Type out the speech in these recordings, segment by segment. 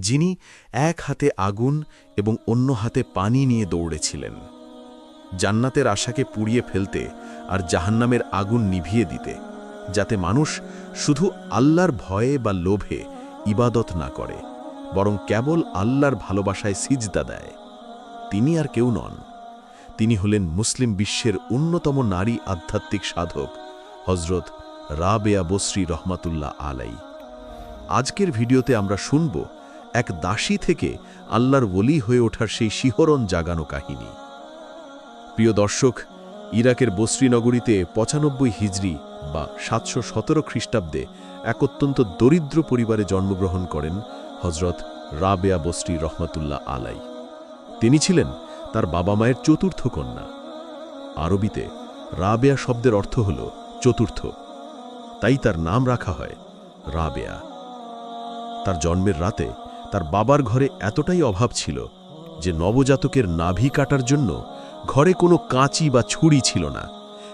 যিনি এক হাতে আগুন এবং অন্য হাতে পানি নিয়ে দৌড়েছিলেন। জান্নাতের আশাকে পুড়িয়ে ফেলতে আর জাহান্নামের আগুন নিভিয়ে দিতে, যাতে মানুষ শুধু আল্লাহর ভয়ে বা লোভে ইবাদত না করে, বরং কেবল আল্লাহর ভালোবাসায় সিজদা দেয়। তিনি আর কেউ নন। তিনি হলেন মুসলিম বিশ্বের অন্যতম নারী আধ্যাত্মিক সাধক হজরত রাবেয়া বসরি রহমাতুল্লাহ আলাই আজকের ভিডিওতে আমরা শুনব এক দাসী থেকে আল্লাহর বলি হয়ে ওঠার সেই শিহরণ জাগানো কাহিনী। প্রিয় দর্শক, ইরাকের বসরি নগরীতে পঁচানব্বই হিজরি বা সাতশো সতেরো খ্রিস্টাব্দে এক অত্যন্ত দরিদ্র পরিবারে জন্মগ্রহণ করেন হজরত রাবেয়া বসরি রহমাতুল্লাহ আলাই। তিনি ছিলেন তার বাবা মায়ের চতুর্থ কন্যা। আরবিতে রাবেয়া শব্দের অর্থ হল চতুর্থ। তাই তার নাম রাখা হয় রাবেয়া। তার জন্মের রাতে তার বাবার ঘরে এতটাই অভাব ছিল যে নবজাতকের নাভি কাটার জন্য ঘরে কোনো কাঁচি বা ছুরি ছিল না,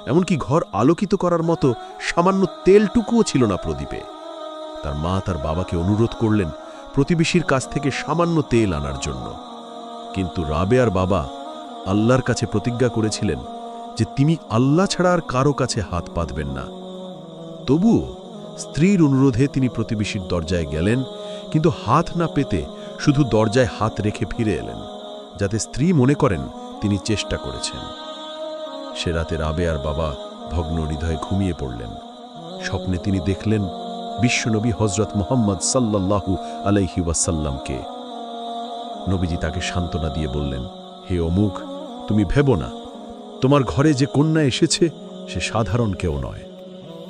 এমনকি ঘর আলোকিত করার মতো সামান্য তেলটুকুও ছিল না প্রদীপে। তার মা তার বাবাকে অনুরোধ করলেন প্রতিবেশীর কাছ থেকে সামান্য তেল আনার জন্য। কিন্তু রাবে আর বাবা আল্লাহর কাছে প্রতিজ্ঞা করেছিলেন যে তিনি আল্লাহ ছাড়া আর কারও কাছে হাত পাতবেন না। তবুও স্ত্রীর অনুরোধে তিনি প্রতিবেশীর দরজায় গেলেন কিন্তু হাত না পেতে শুধু দরজায় হাত রেখে ফিরে এলেন, যাতে স্ত্রী মনে করেন তিনি চেষ্টা করেছেন। সে রাতে রাবেয়ার বাবা ভগ্ন হৃদয়ে ঘুমিয়ে পড়লেন। স্বপ্নে তিনি দেখলেন বিশ্বনবী হজরত মোহাম্মদ সাল্লাল্লাহু আলাইহি ওয়াসাল্লামকে। নবীজি তাকে সান্ত্বনা দিয়ে বললেন, হে অমুক, তুমি ভেবো না। তোমার ঘরে যে কন্যা এসেছে, সে সাধারণ কেউ নয়।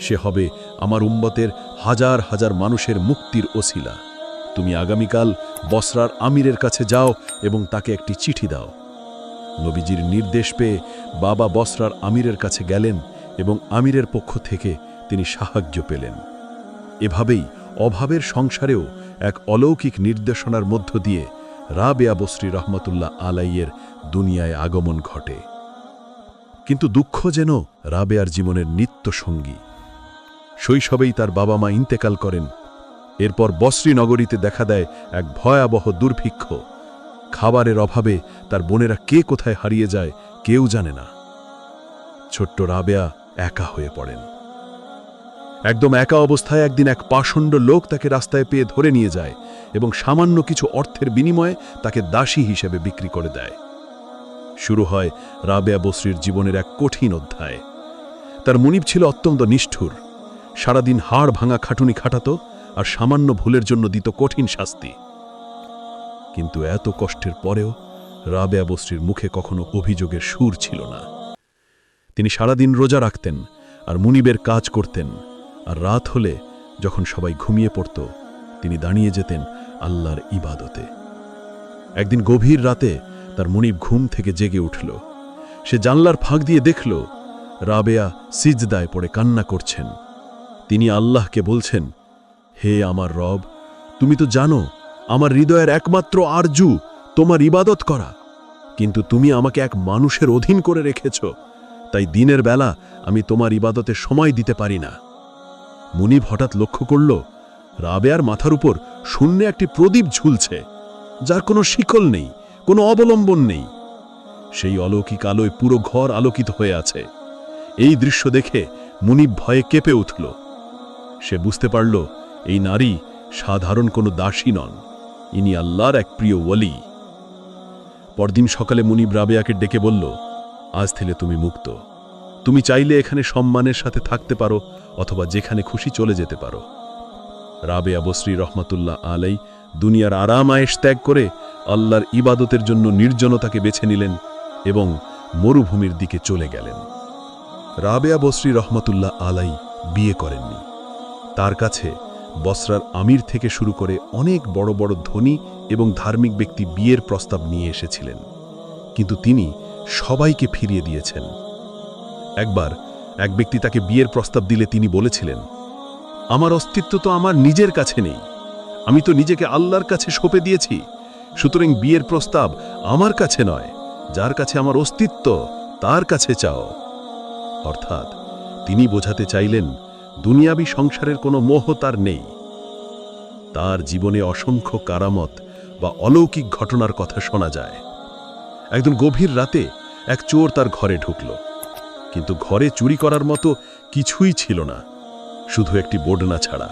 সে হবে আমার উম্মতের হাজার হাজার মানুষের মুক্তির ওসিলা। তুমি আগামীকাল বসরার আমিরের কাছে যাও এবং তাকে একটি চিঠি দাও। নবীজির নির্দেশ পেয়ে বাবা বসরার আমিরের কাছে গেলেন এবং আমিরের পক্ষ থেকে তিনি সাহায্য পেলেন। এভাবেই অভাবের সংসারেও এক অলৌকিক নির্দেশনার মধ্য দিয়ে রাবেয়া বসরি রহমতুল্লাহ আলাইয়ের দুনিয়ায় আগমন ঘটে। কিন্তু দুঃখ যেন রাবেয়ার জীবনের নিত্য সঙ্গী শৈশবেই তার বাবা মা ইন্তেকাল করেন এরপর বসরি নগরীতে দেখা দেয় এক ভয়াবহ দুর্ভিক্ষ। খাবারের অভাবে তার বোনেরা কে কোথায় হারিয়ে যায় কেউ জানে না। ছোট্ট রাবেয়া একা হয়ে পড়েন। একদম একা অবস্থায় একদিন এক পাষণ্ড লোক তাকে রাস্তায় পেয়ে ধরে নিয়ে যায় এবং সামান্য কিছু অর্থের বিনিময়ে তাকে দাসী হিসেবে বিক্রি করে দেয়। শুরু হয় রাবেয়া বসরির জীবনের এক কঠিন অধ্যায়। তার মুনিব ছিল অত্যন্ত নিষ্ঠুর। সারাদিন হাড় ভাঙা খাটুনি খাটাতো আর সামান্য ভুলের জন্য দিত কঠিন শাস্তি। কিন্তু এত কষ্টের পরেও রাবেয়া বস্রির মুখে কখনো অভিযোগের সুর ছিল না। তিনি সারাদিন রোজা রাখতেন আর মুনিবের কাজ করতেন আর রাত হলে যখন সবাই ঘুমিয়ে পড়ত, তিনি দাঁড়িয়ে যেতেন আল্লাহর ইবাদতে। একদিন গভীর রাতে তার মুনিব ঘুম থেকে জেগে উঠল। সে জানলার ফাঁক দিয়ে দেখল, রাবেয়া সিজদায় পড়ে কান্না করছেন। তিনি আল্লাহকে বলছেন হে আমার রব, তুমি তো জানো, আমার হৃদয়ের একমাত্র আরজু তোমার ইবাদত করা। কিন্তু তুমি আমাকে এক মানুষের অধীন করে রেখেছ, তাই দিনের বেলা আমি তোমার ইবাদতে সময় দিতে পারি না। মুনিব হঠাৎ লক্ষ্য করল, রাবেয়ার মাথার উপর শূন্যে একটি প্রদীপ ঝুলছে, যার কোনো শিকল নেই, কোনো অবলম্বন নেই। সেই অলৌকিক আলোয় পুরো ঘর আলোকিত হয়ে আছে। এই দৃশ্য দেখে মুনিব ভয়ে কেঁপে উঠল। সে বুঝতে পারল এই নারী সাধারণ কোনো দাসী নন। ইনি আল্লাহর এক প্রিয় ওয়ালি। পরদিন সকালে মুনিব রাবেয়াকে ডেকে বলল, আজ থেকে তুমি মুক্ত। তুমি চাইলে এখানে সম্মানের সাথে থাকতে পারো অথবা যেখানে খুশি চলে যেতে পারো। রাবেয়া বসরি রহমাতুল্লাহ আলাই দুনিয়ার আরাম আয়েশ ত্যাগ করে আল্লাহর ইবাদতের জন্য নির্জনতাকে বেছে নিলেন এবং মরুভূমির দিকে চলে গেলেন। রাবেয়া বসরি রহমাতুল্লাহ আলাই বিয়ে করেননি। তার কাছে বসরার আমির থেকে শুরু করে অনেক বড় বড় ধনী এবং ধার্মিক ব্যক্তি বিয়ের প্রস্তাব নিয়ে এসেছিলেন। কিন্তু তিনি সবাইকে ফিরিয়ে দিয়েছেন। একবার এক ব্যক্তি তাকে বিয়ের প্রস্তাব দিলে তিনি বলেছিলেন, আমার অস্তিত্ব তো আমার নিজের কাছে নেই। আমি তো নিজেকে আল্লাহর কাছে সঁপে দিয়েছি। সুতরাং বিয়ের প্রস্তাব আমার কাছে নয়। যার কাছে আমার অস্তিত্ব, তার কাছে চাও। অর্থাৎ তিনি বোঝাতে চাইলেন দুনিয়াবি সংসারের কোনো মোহ তার নেই। তার জীবনে অসংখ্য কারামত বা অলৌকিক ঘটনার কথা শোনা যায়। একদিন গভীর রাতে এক চোর তার ঘরে ঢুকল। কিন্তু ঘরে চুরি করার মতো কিছুই ছিল না, শুধু একটি বোডনা ছাড়া।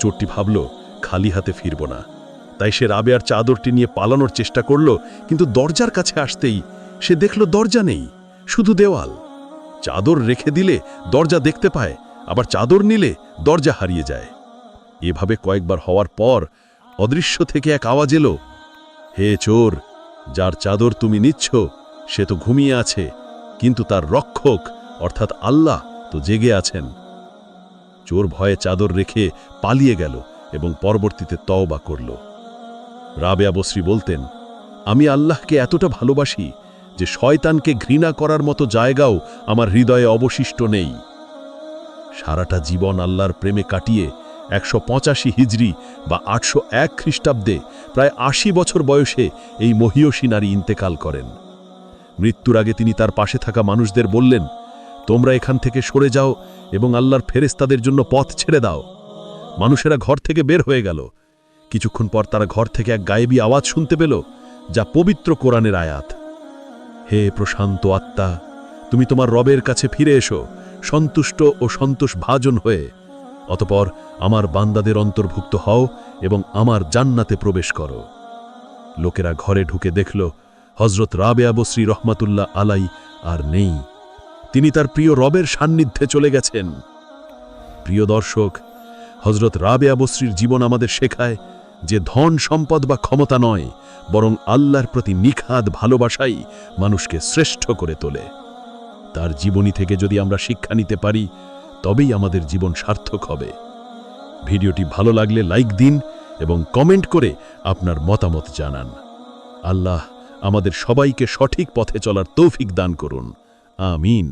চোরটি ভাবল, খালি হাতে ফিরব না। তাই সে রাবেয়ার চাদরটি নিয়ে পালানোর চেষ্টা করল, কিন্তু দরজার কাছে আসতেই সে দেখল দরজা নেই, শুধু দেওয়াল। চাদর রেখে দিলে দরজা দেখতে পায় আবার চাদর নিলে দরজা হারিয়ে যায়। এভাবে কয়েকবার হওয়ার পর অদৃশ্য থেকে এক আওয়াজ এলো, হে চোর, যার চাদর তুমি নিচ্ছ, সে তো ঘুমিয়ে আছে, কিন্তু তার রক্ষক, অর্থাৎ আল্লাহ, তো জেগে আছেন। চোর ভয়ে চাদর রেখে পালিয়ে গেল এবং পরবর্তীতে তওবা করল। রাবেয়া বসরি বলতেন, আমি আল্লাহকে এতটা ভালোবাসি যে শয়তানকে ঘৃণা করার মতো জায়গাও আমার হৃদয়ে অবশিষ্ট নেই। সারাটা জীবন আল্লাহর প্রেমে কাটিয়ে একশো পঁচাশি হিজড়ি বা আটশো এক খ্রিস্টাব্দে প্রায় আশি বছর বয়সে এই মহিয়সী নারী ইন্তেকাল করেন। মৃত্যুর আগে তিনি তার পাশে থাকা মানুষদের বললেন, তোমরা এখান থেকে সরে যাও এবং আল্লাহর ফেরেস্তাদের জন্য পথ ছেড়ে দাও। মানুষেরা ঘর থেকে বের হয়ে গেল। কিছুক্ষণ পর তারা ঘর থেকে এক গায়েবী আওয়াজ শুনতে পেল, যা পবিত্র কোরআনের আয়াত। হে প্রশান্ত আত্মা, তুমি তোমার রবের কাছে ফিরে এসো। সন্তুষ্ট ও সন্তোষ ভাজন হয়ে, অতপর আমার বান্দাদের অন্তর্ভুক্ত হও এবং আমার জান্নাতে প্রবেশ করো। লোকেরা ঘরে ঢুকে দেখল হজরত রাবেয়া বসরি রহমাতুল্লাহ আলাই আর নেই। তিনি তার প্রিয় রবের সান্নিধ্যে চলে গেছেন। প্রিয় দর্শক হজরত রাবেয়া বসরির জীবন আমাদের শেখায় যে ধন সম্পদ বা ক্ষমতা নয়, বরং আল্লাহর প্রতি নিখাদ ভালোবাসাই মানুষকে শ্রেষ্ঠ করে তোলে। তার জীবনী থেকে যদি আমরা শিক্ষা নিতে পারি, তবেই আমাদের জীবন সার্থক হবে। ভিডিওটি ভালো লাগলে লাইক দিন এবং কমেন্ট করে আপনার মতামত জানান। আল্লাহ আমাদের সবাইকে সঠিক পথে চলার তৌফিক দান করুন। আমিন।